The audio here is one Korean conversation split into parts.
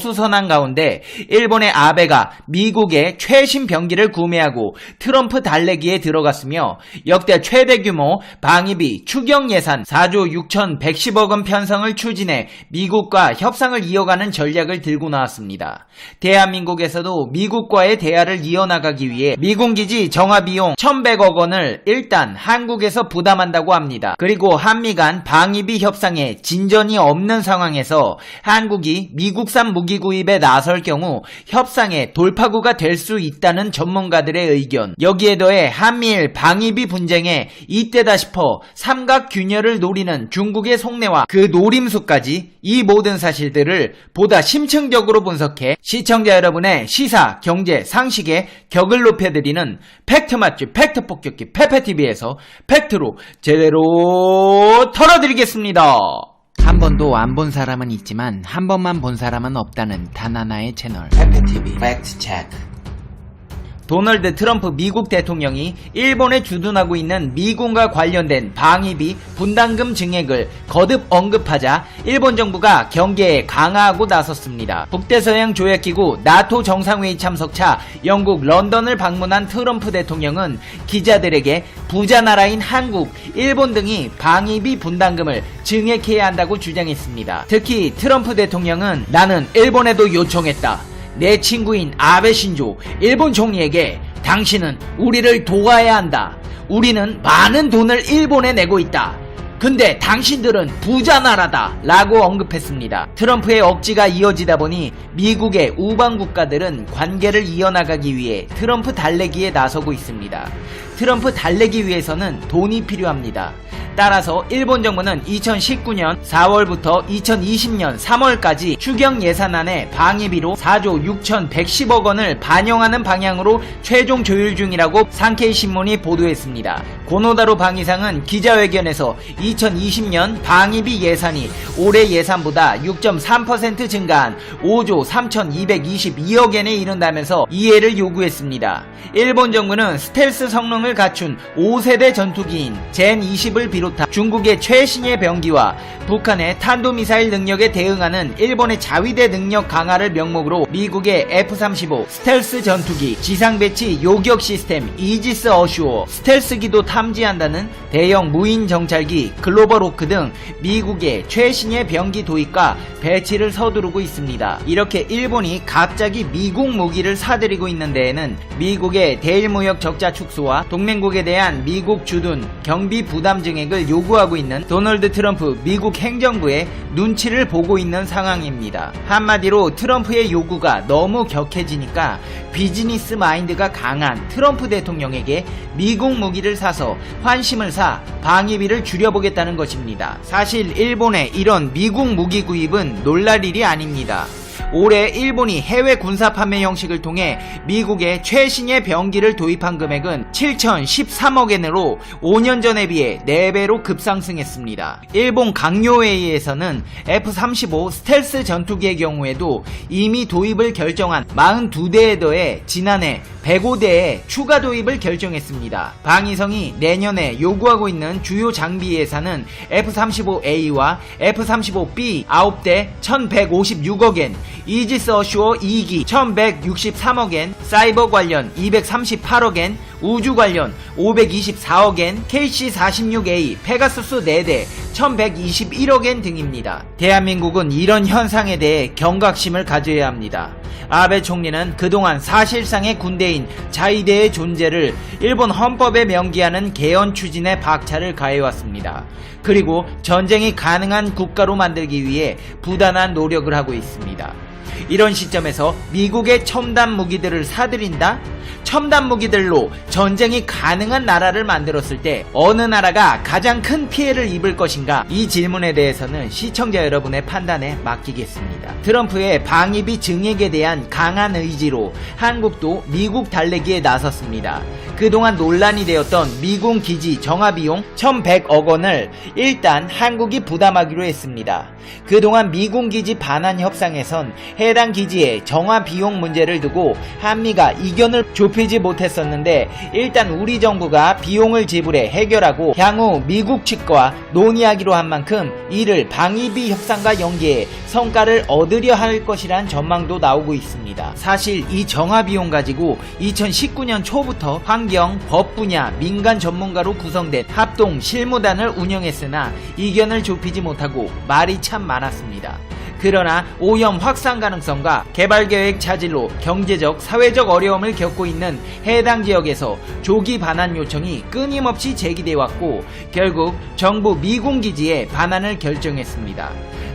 수선한 가운데 일본의 아베가 미국의 최신 병기를 구매하고 트럼프 달래기에 들어갔으며 역대 최대 규모 방위비 추경 예산 4조 6,110억 원 편성을 추진해 미국과 협상을 이어가는 전략을 들고 나왔습니다. 대한민국에서도 미국과의 대화를 이어나가기 위해 미군기지 정화 비용 1,100억 원을 일단 한국에서 부담한다고 합니다. 그리고 한미 간 방위비 협상에 진전이 없는 상황에서 한국이 미국산 무기 구입에 나설 경우 협상의 돌파구가 될 수 있다는 전문가들의 의견. 여기에 더해 한미일 방위비 분쟁에 이때다 싶어 삼각 균열을 노리는 중국의 속내와 그 노림수까지 이 모든 사실들을 보다 심층적으로 분석해 시청자 여러분의 시사, 경제, 상식의 격을 높여드리는 팩트 맛집 팩트 폭격기 페페TV에서 팩트로 제대로 털어드리겠습니다. 한 번도 안 본 사람은 있지만 한 번만 본 사람은 없다는 단 하나의 채널. 페페TV 팩트 체크 도널드 트럼프 미국 대통령이 일본에 주둔하고 있는 미군과 관련된 방위비 분담금 증액을 거듭 언급하자 일본 정부가 경계에 강화하고 나섰습니다. 북대서양 조약기구 나토 정상회의 참석차 영국 런던을 방문한 트럼프 대통령은 기자들에게 부자 나라인 한국, 일본 등이 방위비 분담금을 증액해야 한다고 주장했습니다. 특히 트럼프 대통령은 나는 일본에도 요청했다. 내 친구인 아베 신조 일본 총리에게 당신은 우리를 도와야 한다. 우리는 많은 돈을 일본에 내고 있다. 근데 당신들은 부자 나라다 라고 언급했습니다. 트럼프의 억지가 이어지다 보니 미국의 우방 국가들은 관계를 이어나가기 위해 트럼프 달래기에 나서고 있습니다. 트럼프 달래기 위해서는 돈이 필요합니다. 따라서 일본 정부는 2019년 4월부터 2020년 3월까지 추경 예산안에 방위비로 4조 6,110억 원을 반영하는 방향으로 최종 조율 중이라고 상케이 신문이 보도했습니다. 고노다로 방위상은 기자회견에서 2020년 방위비 예산이 올해 예산보다 6.3% 증가한 5조 3,222억 엔에 이른다면서 이해를 요구했습니다. 일본 정부는 스텔스 성능을 갖춘 5세대 전투기인 젠20을 비롯한 중국의 최신의 병기와 북한의 탄도미사일 능력에 대응하는 일본의 자위대 능력 강화를 명목으로 미국의 F-35 스텔스 전투기, 지상 배치 요격 시스템 이지스 어슈어, 스텔스 기도 탐지한다는 대형 무인 정찰기 글로벌 호크 등 미국의 최신의 병기 도입과 배치를 서두르고 있습니다. 이렇게 일본이 갑자기 미국 무기를 사들이고 있는 데에는 미국의 대일무역 적자 축소와 동맹국에 대한 미국 주둔 경비 부담 증액을 요구하고 있는 도널드 트럼프 미국 행정부의 눈치를 보고 있는 상황입니다. 한마디로 트럼프의 요구가 너무 격해지니까 비즈니스 마인드가 강한 트럼프 대통령에게 미국 무기를 사서 환심을 사 방위비를 줄여보 겠다는 것입니다. 사실 일본의 이런 미국 무기 구입은 놀랄 일이 아닙니다. 올해 일본이 해외 군사 판매 형식을 통해 미국의 최신의 병기를 도입한 금액은 7,013억 엔으로 5년 전에 비해 4배로 급상승했습니다. 일본 강요회의에서는 F-35 스텔스 전투기의 경우에도 이미 도입을 결정한 42대에 더해 지난해 105대에 추가 도입을 결정했습니다. 방위성이 내년에 요구하고 있는 주요 장비 예산은 F-35A와 F-35B 9대 1156억 엔, 이지스 어슈어 2기 1163억 엔, 사이버 관련 238억 엔, 우주 관련 524억 엔, KC-46A, 페가수스 4대 1121억 엔 등입니다. 대한민국은 이런 현상에 대해 경각심을 가져야 합니다. 아베 총리는 그동안 사실상의 군대인 자위대의 존재를 일본 헌법에 명기하는 개헌 추진에 박차를 가해왔습니다. 그리고 전쟁이 가능한 국가로 만들기 위해 부단한 노력을 하고 있습니다. 이런 시점에서 미국의 첨단 무기들을 사들인다? 첨단 무기들로 전쟁이 가능한 나라를 만들었을 때 어느 나라가 가장 큰 피해를 입을 것인가? 이 질문에 대해서는 시청자 여러분의 판단에 맡기겠습니다. 트럼프의 방위비 증액에 대한 강한 의지로 한국도 미국 달래기에 나섰습니다. 그동안 논란이 되었던 미군 기지 정화 비용 1100억 원을 일단 한국이 부담하기로 했습니다. 그동안 미군 기지 반환 협상에선 해당 기지의 정화 비용 문제를 두고 한미가 이견을 좁히지 못했었는데 일단 우리 정부가 비용을 지불해 해결하고 향후 미국 측과 논의하기로 한 만큼 이를 방위비 협상과 연계해 성과를 얻으려 할 것이란 전망도 나오고 있습니다. 사실 이 정화 비용 가지고 2019년 초부터 환경, 법 분야, 민간 전문가로 구성된 합동 실무단을 운영했으나 이견을 좁히지 못하고 말이 참 많았습니다. 그러나 오염 확산 가능성과 개발 계획 차질로 경제적, 사회적 어려움을 겪고 있는 해당 지역에서 조기 반환 요청이 끊임없이 제기돼 왔고 결국 정부 미군 기지에 반환을 결정했습니다.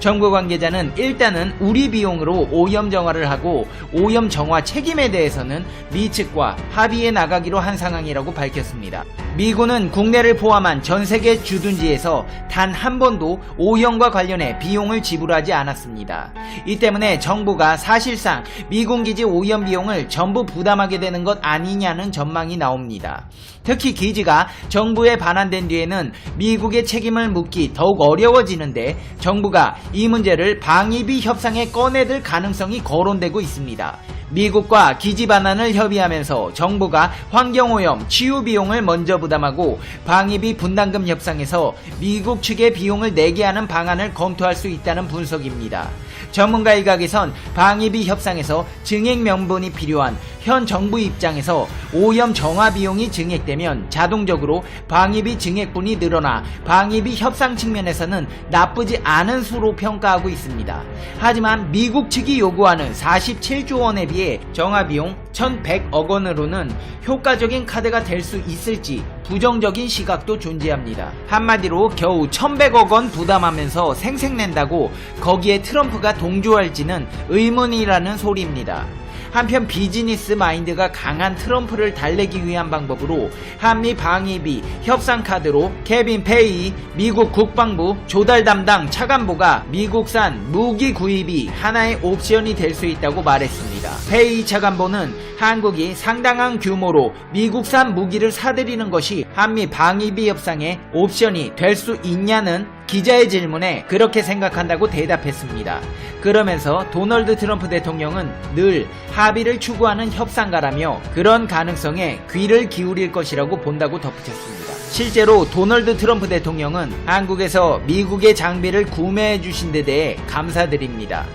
정부 관계자는 일단은 우리 비용으로 오염 정화를 하고 오염 정화 책임에 대해서는 미 측과 합의해 나가기로 한 상황이라고 밝혔습니다. 미군은 국내를 포함한 전 세계 주둔지에서 단 한 번도 오염과 관련해 비용을 지불하지 않았습니다. 이 때문에 정부가 사실상 미군 기지 오염 비용을 전부 부담하게 되는 것 아니냐는 전망이 나옵니다. 특히 기지가 정부에 반환된 뒤에는 미국의 책임을 묻기 더욱 어려워지는데 정부가 이 문제를 방위비 협상에 꺼내들 가능성이 거론되고 있습니다. 미국과 기지 반환을 협의하면서 정부가 환경오염 치유 비용을 먼저 부담하고 방위비 분담금 협상에서 미국 측의 비용을 내게 하는 방안을 검토할 수 있다는 분석입니다. 전문가 일각에선 방위비 협상에서 증액 명분이 필요한 현 정부 입장에서 오염 정화 비용이 증액되면 자동적으로 방위비 증액분이 늘어나 방위비 협상 측면에서는 나쁘지 않은 수로 평가하고 있습니다. 하지만 미국 측이 요구하는 47조 원에 비해 정화 비용 1,100억 원으로는 효과적인 카드가 될 수 있을지 부정적인 시각도 존재합니다. 한마디로 겨우 1,100억 원 부담하면서 생색낸다고 거기에 트럼프가 동조할지는 의문이라는 소리입니다. 한편 비즈니스 마인드가 강한 트럼프를 달래기 위한 방법으로 한미 방위비 협상 카드로 케빈 페이 미국 국방부 조달 담당 차관보가 미국산 무기 구입이 하나의 옵션이 될 수 있다고 말했습니다. 페이 차관보는 한국이 상당한 규모로 미국산 무기를 사들이는 것이 한미 방위비 협상의 옵션이 될 수 있냐는 기자의 질문에 그렇게 생각한다고 대답했습니다. 그러면서 도널드 트럼프 대통령은 늘 합의를 추구하는 협상가라며 그런 가능성에 귀를 기울일 것이라고 본다고 덧붙였습니다. 실제로 도널드 트럼프 대통령은 한국에서 미국의 장비를 구매해 주신 데 대해 감사드립니다.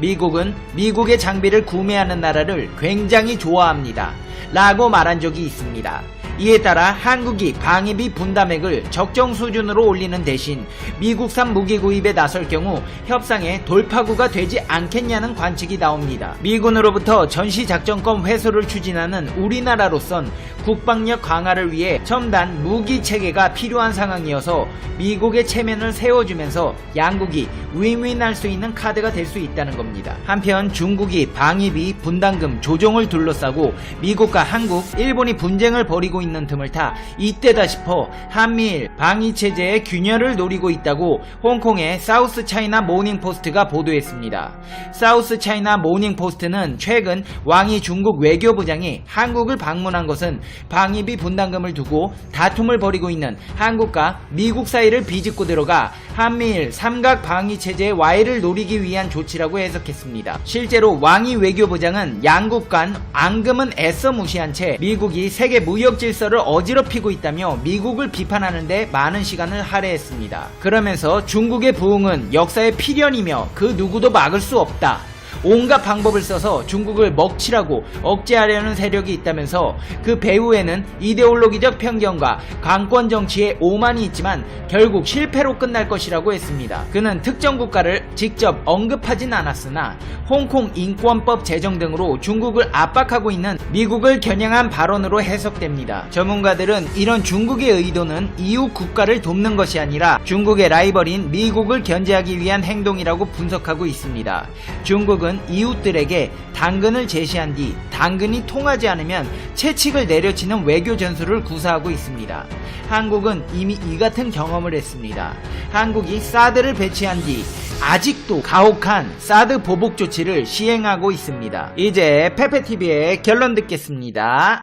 미국은 미국의 장비를 구매하는 나라를 굉장히 좋아합니다. 라고 말한 적이 있습니다. 이에 따라 한국이 방위비 분담액을 적정 수준으로 올리는 대신 미국산 무기 구입에 나설 경우 협상의 돌파구가 되지 않겠냐는 관측이 나옵니다. 미군으로부터 전시 작전권 회수를 추진하는 우리나라로선 국방력 강화를 위해 첨단 무기 체계가 필요한 상황이어서 미국의 체면을 세워주면서 양국이 윈윈할 수 있는 카드가 될 수 있다는 겁니다. 한편 중국이 방위비 분담금 조정을 둘러싸고 미국과 한국, 일본이 분쟁을 벌이고 있는 틈을 타 이때다 싶어 한미일 방위 체제의 균열을 노리고 있다고 홍콩의 사우스 차이나 모닝 포스트가 보도했습니다. 사우스 차이나 모닝 포스트는 최근 왕이 중국 외교부장이 한국을 방문한 것은 방위비 분담금을 두고 다툼을 벌이고 있는 한국과 미국 사이를 비집고 들어가 한미일 삼각 방위 체제의 와해를 노리기 위한 조치라고 해석했습니다. 실제로 왕이 외교부장은 양국 간 앙금은 애써 무시한 채 미국이 세계 무역 질서를 어지럽히고 있다며 미국을 비판하는데 많은 시간을 할애했습니다. 그러면서 중국의 부흥은 역사의 필연이며 그 누구도 막을 수 없다. 온갖 방법을 써서 중국을 먹칠하고 억제하려는 세력이 있다면서 그 배후에는 이데올로기적 편견과 강권 정치의 오만이 있지만 결국 실패로 끝날 것이라고 했습니다. 그는 특정 국가를 직접 언급하진 않았으나 홍콩 인권법 제정 등으로 중국을 압박하고 있는 미국을 겨냥한 발언으로 해석됩니다. 전문가들은 이런 중국의 의도는 이웃 국가를 돕는 것이 아니라 중국의 라이벌인 미국을 견제하기 위한 행동이라고 분석하고 있습니다. 중국 은 이웃들에게 당근을 제시한 뒤 당근이 통하지 않으면 채찍을 내려치는 외교 전술을 구사하고 있습니다. 한국은 이미 이 같은 경험을 했습니다. 한국이 사드를 배치한 뒤 아직도 가혹한 사드 보복 조치를 시행하고 있습니다. 이제 페페TV의 결론 듣겠습니다.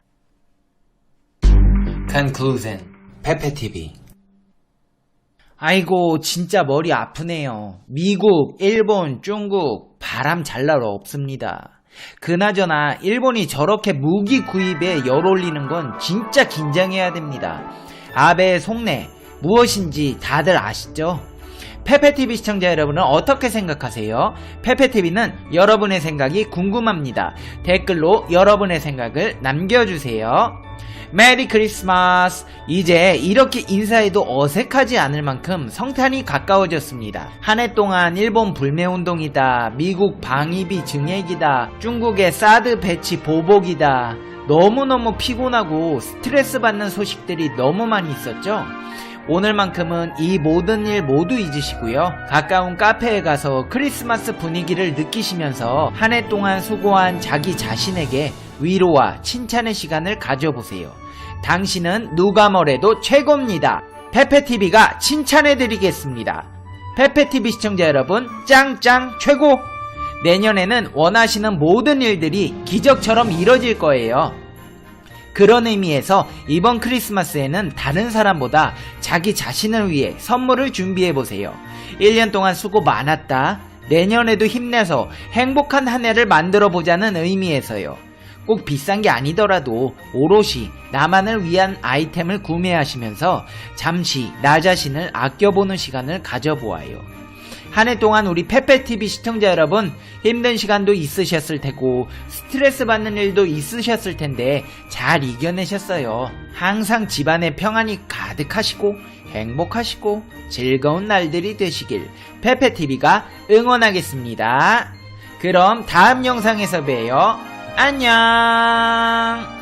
Conclusion 페페TV 아이고 진짜 머리 아프네요. 미국, 일본, 중국 바람 잘 날 없습니다. 그나저나 일본이 저렇게 무기 구입에 열 올리는 건 진짜 긴장해야 됩니다. 아베의 속내 무엇인지 다들 아시죠? 페페TV 시청자 여러분은 어떻게 생각하세요? 페페TV는 여러분의 생각이 궁금합니다. 댓글로 여러분의 생각을 남겨주세요. 메리 크리스마스! 이제 이렇게 인사해도 어색하지 않을 만큼 성탄이 가까워졌습니다. 한 해 동안 일본 불매운동이다, 미국 방위비 증액이다, 중국의 사드 배치 보복이다, 너무너무 피곤하고 스트레스 받는 소식들이 너무 많이 있었죠? 오늘만큼은 이 모든 일 모두 잊으시고요. 가까운 카페에 가서 크리스마스 분위기를 느끼시면서 한 해 동안 수고한 자기 자신에게 위로와 칭찬의 시간을 가져보세요. 당신은 누가 뭐래도 최고입니다. 페페TV가 칭찬해드리겠습니다. 페페TV 시청자 여러분, 짱짱 최고! 내년에는 원하시는 모든 일들이 기적처럼 이뤄질 거예요. 그런 의미에서 이번 크리스마스에는 다른 사람보다 자기 자신을 위해 선물을 준비해 보세요. 1년 동안 수고 많았다. 내년에도 힘내서 행복한 한 해를 만들어 보자는 의미에서요. 꼭 비싼 게 아니더라도 오롯이 나만을 위한 아이템을 구매하시면서 잠시 나 자신을 아껴보는 시간을 가져보아요. 한 해 동안 우리 페페TV 시청자 여러분 힘든 시간도 있으셨을 테고 스트레스 받는 일도 있으셨을 텐데 잘 이겨내셨어요. 항상 집안에 평안이 가득하시고 행복하시고 즐거운 날들이 되시길 페페TV가 응원하겠습니다. 그럼 다음 영상에서 봬요. 안녕!